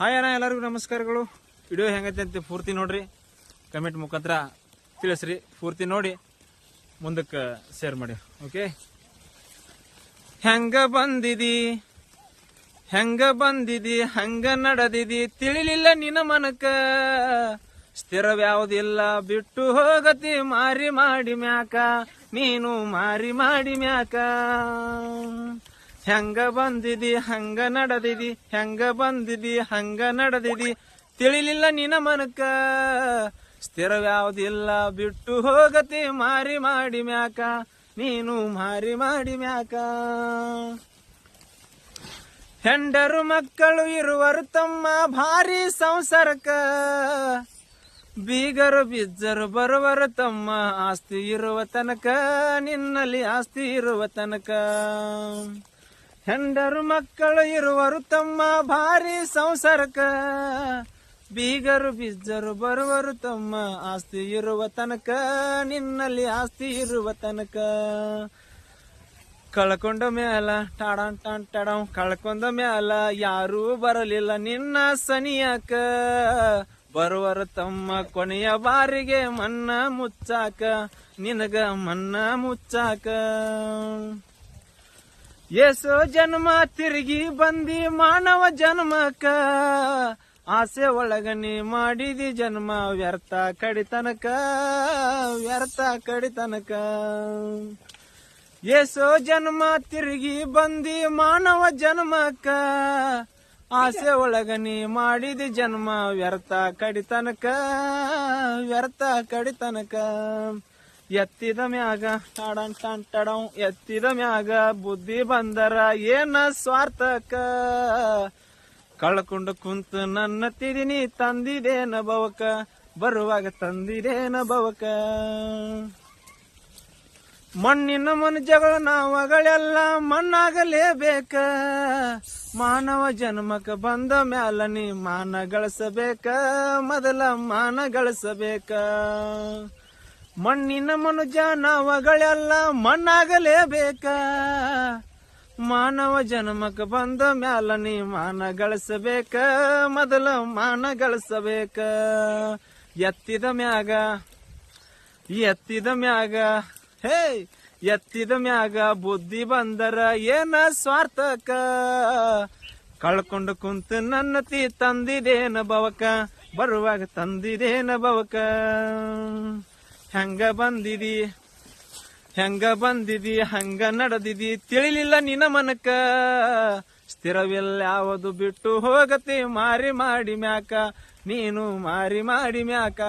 Hi ಅಣ್ಣ, ಎಲ್ಲರಿಗೂ ನಮಸ್ಕಾರಗಳು. ವಿಡಿಯೋ ಹೆಂಗೈತೆ ಅಂತ ಪೂರ್ತಿ ನೋಡ್ರಿ. ಕಮೆಂಟ್ ಮುಖಾಂತರ ತಿಳಿಸ್ರಿ. ಪೂರ್ತಿ ನೋಡಿ ಮುಂದಕ್ಕೆ ಶೇರ್ ಮಾಡಿ. ಓಕೆ ಹೆಂಗ ಬಂದಿದಿ? ಹೆಂಗ ಬಂದಿದಿ? ಹಂಗ ನಡೆದಿದಿ? ತಿಳಿಲಿಲ್ಲ ನಿನ್ನ ಮನಕ ಸ್ಥಿರವ್ಯಾವುದಿಲ್ಲ ಬಿಟ್ಟು ಹೋಗತಿ ಮಾರಿ ಮಾಡಿ ಮ್ಯಾಕ. ನೀನು ಮಾರಿ ಮಾಡಿ ಮ್ಯಾಕ. ಹೆಂಗ ಬಂದಿದಿ, ಹಂಗ ನಡೆದಿದಿ, ಹೆಂಗ ಬಂದಿದಿ, ಹಂಗ ನಡೆದಿದಿ, ತಿಳಿಲಿಲ್ಲ ನಿನ ಮನಕ ಸ್ಥಿರವ್ಯಾವುದಿಲ್ಲ, ಬಿಟ್ಟು ಹೋಗತಿ, ಮಾರಿ ಮಾಡಿ ಮ್ಯಾಕ. ನೀನು ಮಾರಿ ಮಾಡಿ ಮ್ಯಾಕ. ಹೆಂಡರು ಮಕ್ಕಳು ಇರುವರು ತಮ್ಮ ಭಾರಿ ಸಂಸಾರಕ ಬೀಗರು ಬಿಜ್ಜರು ಬರುವರು ತಮ್ಮ ಆಸ್ತಿ ಇರುವ ತನಕ, ನಿನ್ನಲ್ಲಿ ಆಸ್ತಿ ಇರುವ ತನಕ. ಹೆಂಡರು ಮಕ್ಕಳು ಇರುವರು ತಮ್ಮ ಭಾರಿ ಸಂಸಾರಕ್ಕ. ಬೀಗರು ಬಿಜ್ಜರು ಬರುವರು ತಮ್ಮ ಆಸ್ತಿ ಇರುವ ತನಕ. ನಿನ್ನಲ್ಲಿ ಆಸ್ತಿ ಇರುವ ತನಕ. ಕಳ್ಕೊಂಡ ಮ್ಯಾಲ ಟಾಡಂ ಟಾನ್ ಟಾಡಂ ಕಳ್ಕೊಂಡ ಮ್ಯಾಲ ಯಾರೂ ಬರಲಿಲ್ಲ ನಿನ್ನ ಸನಿಯಕ. ಬರುವರು ತಮ್ಮ ಕೊನೆಯ ಬಾರಿಗೆ ಮನ್ನ ಮುಚ್ಚಾಕ. ನಿನಗ ಮನ್ನ ಮುಚ್ಚಾಕ. ಏಸೋ ಜನ್ಮ ತಿರುಗಿ ಬಂದಿ ಮಾನವ ಜನ್ಮಕ್ಕ. ಆಸೆ ಒಳಗ ನೀ ಮಾಡಿದಿ ಜನ್ಮ ವ್ಯರ್ಥ ಕಡಿತನಕ ವ್ಯರ್ಥ ಕಡಿತನಕ. ಏಸೋ ಜನ್ಮ ತಿರುಗಿ ಬಂದಿ ಮಾನವ ಜನ್ಮಕ್ಕ. ಆಸೆ ಒಳಗ ನೀ ಮಾಡಿದಿ ಜನ್ಮ ವ್ಯರ್ಥ ಕಡಿತನಕ ವ್ಯರ್ಥ ಕಡಿತನಕ. ಎತ್ತಿದ ಮ್ಯಾಗ ಟಾಡಂ ಟಂ ಟಡಂ ಎತ್ತಿದ ಮ್ಯಾಗ ಬುದ್ಧಿ ಬಂದರ ಏನ ಸ್ವಾರ್ಥಕ? ಕಳ್ಕೊಂಡು ಕುಂತು ನನ್ನ ತಿದಿನಿ ತಂದಿದೇನ ಬವಕ? ಬರುವಾಗ ತಂದಿದೇನ ಬವಕ? ಮಣ್ಣಿನ ಮನುಜಗಳು ನಾವಗಳೆಲ್ಲ ಮಣ್ಣಾಗಲೇಬೇಕ? ಮಾನವ ಜನ್ಮಕ ಬಂದ ಮ್ಯಾಲ ನೀ ಮಾನ ಗಳಿಸಬೇಕ? ಮೊದಲ ಮಾನ ಗಳಿಸಬೇಕ? ಮಣ್ಣಿನ ಮನುಜ ನಾವಗಳೆಲ್ಲ ಮಣ್ಣಾಗಲೇಬೇಕ. ಮಾನವ ಜನ್ಮಕ ಬಂದ ಮ್ಯಾಲ ನೀ ಮಾನ ಗಳಿಸಬೇಕ, ಮೊದಲ ಮಾನ ಗಳಿಸಬೇಕ. ಎತ್ತಿದ ಮ್ಯಾಗ ಎತ್ತಿದ ಮ್ಯಾಗ, ಹೇ, ಎತ್ತಿದ ಮ್ಯಾಗ ಬುದ್ಧಿ ಬಂದರ ಏನ ಸ್ವಾರ್ಥಕ? ಕಳ್ಕೊಂಡು ಕುಂತು ನನ್ನ ತೀ ತಂದಿದೇನ ಬವಕ, ಬರುವಾಗ ತಂದಿದೇನ ಬವಕ? ಹೆಂಗ ಬಂದಿದಿ? ಹೆಂಗ ಬಂದಿದಿ? ಹಂಗ ನಡೆದಿದಿ? ತಿಳಿಲಿಲ್ಲ ನಿನ್ನ ಮನಕ ಸ್ಥಿರವಿಲ್ಲ ಯಾವುದು ಬಿಟ್ಟು ಹೋಗತಿ? ಮಾರಿ ಮಾಡಿ ಮ್ಯಾಕ. ನೀನು ಮಾರಿ ಮಾಡಿ ಮ್ಯಾಕ.